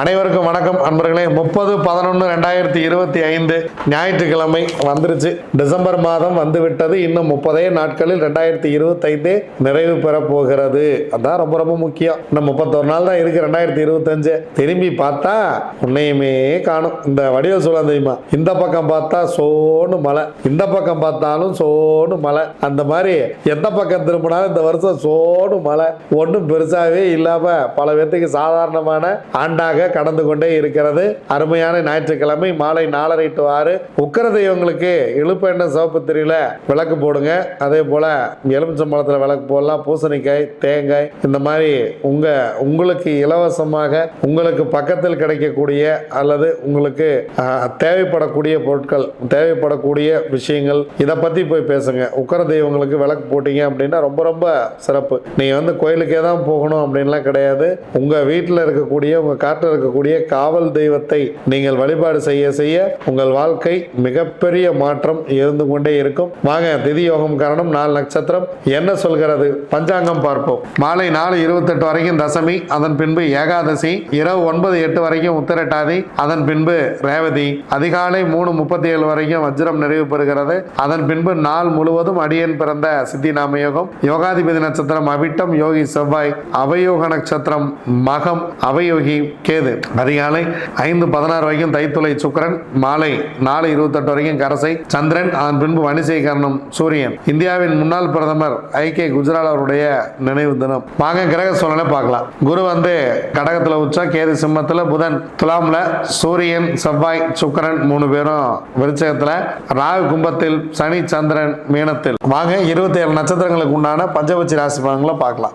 அனைவருக்கும் வணக்கம் அன்பர்களே. முப்பது பதினொன்று ரெண்டாயிரத்தி இருபத்தி ஐந்து ஞாயிற்றுக்கிழமை வந்துருச்சு. டிசம்பர் மாதம் வந்து விட்டது இன்னும் முப்பதே நாட்களில் ரெண்டாயிரத்தி இருபத்தைந்து நிறைவு பெற போகிறது. அதான் ரொம்ப ரொம்ப முக்கியம். இன்னும் முப்பத்தொரு நாள் தான் இருக்கு ரெண்டாயிரத்தி இருபத்தஞ்சு. திரும்பி பார்த்தா உன்னையுமே காணும். இந்த வடிவ சூழல் தெரியுமா? இந்த பக்கம் பார்த்தா சோனு மலை இந்த பக்கம் பார்த்தாலும் சோனு மலை அந்த மாதிரி எந்த பக்கம் திரும்பினாலும் இந்த வருஷம் சோனு மலை ஒன்றும் பெருசாகவே இல்லாமல் பல பேர்த்துக்கு சாதாரணமான ஆண்டாக கடந்து கொண்டே இருக்கிறது. அருமையான ஞாயிற்றுக்கிழமை மாலை நாலரை டு ஆறு. உக்கர தெய்வங்களுக்கு இழுப்பு எண்ணெய் சிவப்பு திரியில விளக்கு போடுங்க. அதே போல எலுமிச்சம்பழத்தில் விளக்கு போடலாம். பூசணிக்காய் தேங்காய் இந்த மாதிரி உங்க உங்களுக்கு இலவசமாக உங்களுக்கு பக்கத்தில் கிடைக்கக்கூடிய அல்லது உங்களுக்கு தேவைப்படக்கூடிய பொருட்கள் தேவைப்படக்கூடிய விஷயங்கள் இதை பத்தி போய் பேசுங்க. உக்கர தெய்வங்களுக்கு விளக்கு போட்டீங்க அப்படின்னா ரொம்ப ரொம்ப சிறப்பு. நீங்க வந்து கோயிலுக்கே தான் போகணும் அப்படின்லாம் கிடையாது. உங்க வீட்டில் இருக்கக்கூடிய உங்க காட்டில் இருக்கக்கூடிய காவல் தெய்வத்தை நீங்கள் வழிபாடு செய்ய செய்ய உங்கள் வாழ்க்கை மிகப்பெரிய மாற்றம் இருந்து கொண்டே இருக்கும். வாங்க திதி யோகம் காரணம் நாலு நட்சத்திரம். என்ன சொல்கிறது? பஞ்சாங்கம் பார்ப்போம். மாலை நாலு இருபத்தெட்டு வரைக்கும் தசமி அதன் பின்பு ஏகாதசி இரவு ஒன்பது எட்டு வரைக்கும் உத்திரட்டாதி அதன் பின்பு ரேவதி. அதிகாலை மூணு முப்பத்தி ஏழு வரைக்கும் வஜ்ரம் நிறைவு பெறுகிறது. அதன் பின்பு நாள் முழுவதும் அடியன் பிறந்த சித்தி நாம யோகம். யோகாதிபதி நட்சத்திரம் அவிட்டம் யோகி செவ்வாய். அவயோக நட்சத்திரம் மகம் அவயோகி கேது. அதிகாலை ஐந்து பதினாறு வரைக்கும் தைத்துளை சுக்கரன் மாலை நாலு இருபத்தெட்டு வரைக்கும் கரசை சந்திரன் அதன் பின்பு வணிசை கரணம் சூரியன். இந்தியாவின் முன்னாள் பிரதமர் ஐ கே குஜரால் அவருடைய நினைவு தினம். வாங்க கிரக சூழலை பார்க்கலாம். குரு வந்து கடகத்துல உச்சா கேது சிம்மத்துல புதன் துலாம்ல சூரியன் செவ்வாய் சுக்கரன் மூணு பேரும் விருச்சகத்துல ராகு கும்பத்தில் சனி சந்திரன் மீனத்தில். வாங்க இருபத்தி ஏழு நட்சத்திரங்களுக்கு உண்டான பஞ்சபட்சி ராசி பலன்களை பார்க்கலாம்.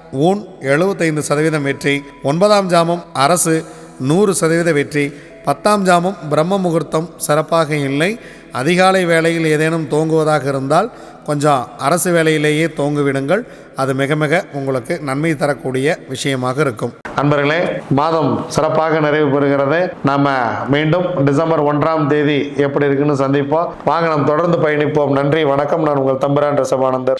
ஊன் எழுபத்தைந்து சதவீதம் வெற்றி ஒன்பதாம் ஜாமம் அரசு நூறு சதவீத வெற்றி பத்தாம் ஜாமம் பிரம்ம முகூர்த்தம் சிறப்பாக இல்லை. அதிகாலை வேளையில் ஏதேனும் தோங்குவதாக இருந்தால் கொஞ்சம் அரசு வேலையிலேயே தோங்குவிடுங்கள். அது மிக மிக உங்களுக்கு நன்மை தரக்கூடிய விஷயமாக இருக்கும். நண்பர்களே மாதம் சிறப்பாக நிறைவு பெறுகிறது. நாம மீண்டும் டிசம்பர் ஒன்றாம் தேதி எப்படி இருக்குன்னு சந்திப்போம். வாங்க நாம் தொடர்ந்து பயணிப்போம். நன்றி வணக்கம். நான் உங்கள் தம்பிரான் ரசபானந்தர்.